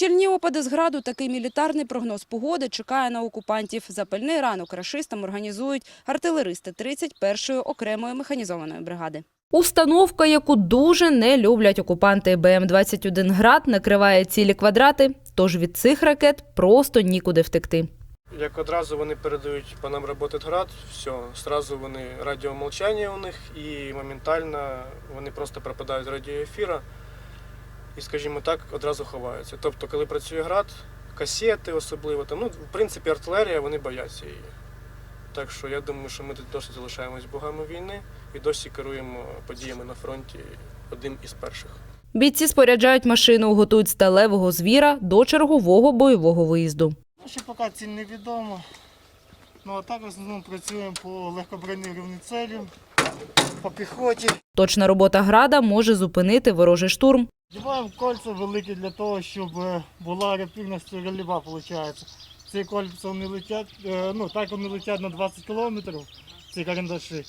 Щільні опади з граду, такий мілітарний прогноз погоди чекає на окупантів. Запальний ранок рашистам організують артилеристи 31-ї окремої механізованої бригади. Установка, яку дуже не люблять окупанти БМ-21 «Град», накриває цілі квадрати, тож від цих ракет просто нікуди втекти. Як одразу вони передають по нам работает град, все, сразу вони радіомовчання у них і моментально вони просто пропадають з радіоефіра і, скажімо так, одразу ховаються. Тобто, коли працює град, касети особливо, там, ну, в принципі, артилерія, вони бояться її. Так що я думаю, що ми тут досі залишаємось богами війни і досі керуємо подіями на фронті одним із перших. Бійці споряджають машину, готують сталевого звіра до чергового бойового виїзду. Ну, Ще поки ціль невідома. Ну а так в основному працюємо по легкобронірованій цілі, по піхоті. Точна робота града може зупинити ворожий штурм. Діваємо кольця великі для того, щоб е, була реактивність рельєва, виходить. Ці кольця вони летять, е, ну так вони летять на 20 кілометрів, ці карандаші.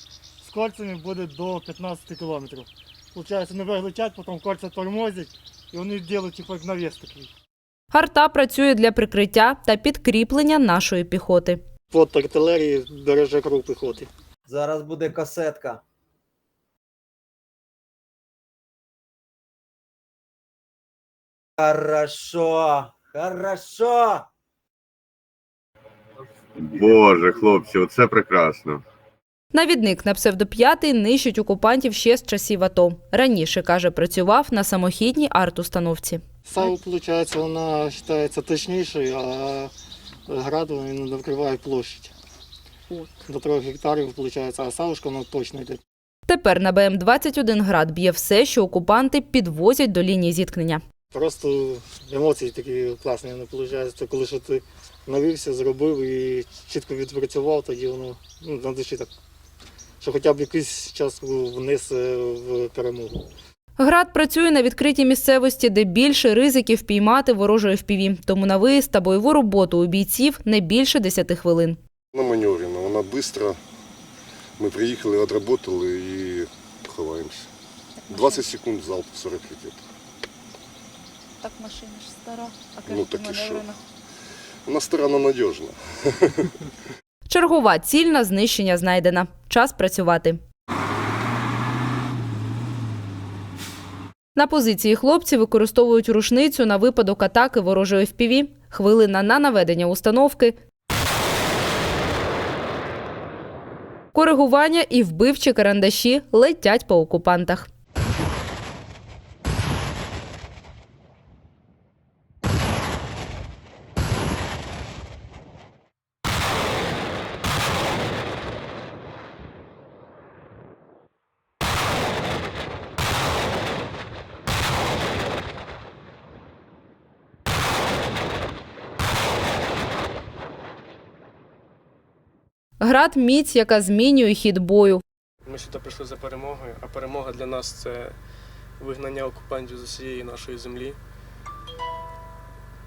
З кольцями буде до 15 кілометрів. Получається, наверх летять, потім кольця тормозять, і вони роблять типу, як навіс такий. Арта працює для прикриття та підкріплення нашої піхоти. Плот артилерії береже кров піхоти. Зараз буде касетка. Хорошо, хорошо. Боже, хлопці, оце прекрасно. Навідник на псевдоп'ятий нищить окупантів ще з часів АТО. Раніше, каже, працював на самохідній арт-установці. САУ, виходить, вона вважається точнішою, а граду він накриває площадь. До 3 гектарів, виходить, а саушка вона точно йде. Тепер на БМ-21 град б'є все, що окупанти підвозять до лінії зіткнення. Просто емоції такі класні не виходить. Коли що ти навівся, зробив і чітко відпрацював, тоді воно ну, на душі так. Що хоча б якийсь час вниз е, в перемогу. Град працює на відкритій місцевості, де більше ризиків піймати ворожої впіві. Тому на виїзд та бойову роботу у бійців не більше 10 хвилин. Вона маневрена, вона швидка. Ми приїхали, отработали і ховаємося. 20 секунд залп 40 ракет. Так машина ж стара, а Ну, так і маневрена. Вона стара, але надіжна. Чергова ціль на знищення знайдена. Час працювати. На позиції хлопці використовують рушницю на випадок атаки ворожої впіві, хвилина на наведення установки, коригування і вбивчі карандаші летять по окупантах. Град міць, яка змінює хід бою. Ми сюди прийшли за перемогою, а перемога для нас це вигнання окупантів з усієї нашої землі.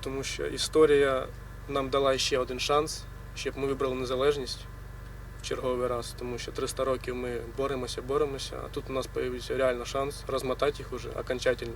Тому що історія нам дала ще один шанс, щоб ми вибрали незалежність в черговий раз. Тому що 300 років ми боремося, боремося, а тут у нас з'явився реально шанс розмотати їх уже окончательно.